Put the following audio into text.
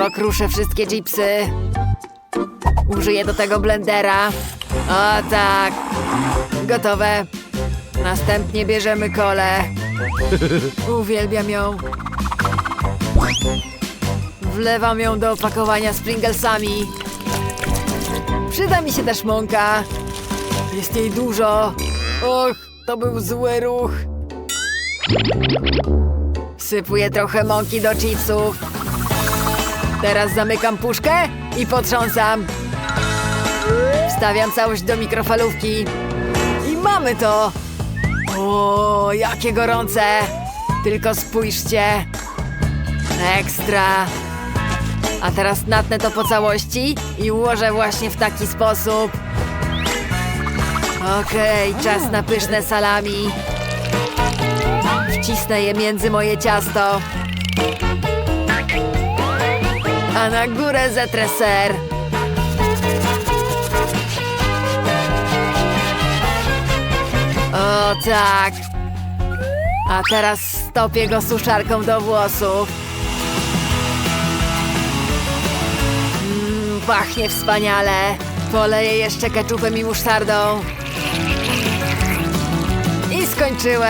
Pokruszę wszystkie chipsy. Użyję do tego blendera. O tak. Gotowe. Następnie bierzemy kolę. Uwielbiam ją. Wlewam ją do opakowania z Pringlesami. Przyda mi się też mąka. Jest jej dużo. Och, to był zły ruch. Sypuję trochę mąki do chipsów. Teraz zamykam puszkę i potrząsam. Wstawiam całość do mikrofalówki. I mamy to! O, jakie gorące! Tylko spójrzcie. Ekstra. A teraz natnę to po całości i ułożę właśnie w taki sposób. Okej, czas na pyszne salami. Wcisnę je między moje ciasto. A na górę zetrę ser. O tak. A teraz stopię go suszarką do włosów. Mmm, pachnie wspaniale. Poleję jeszcze keczupem i musztardą. I skończyłem.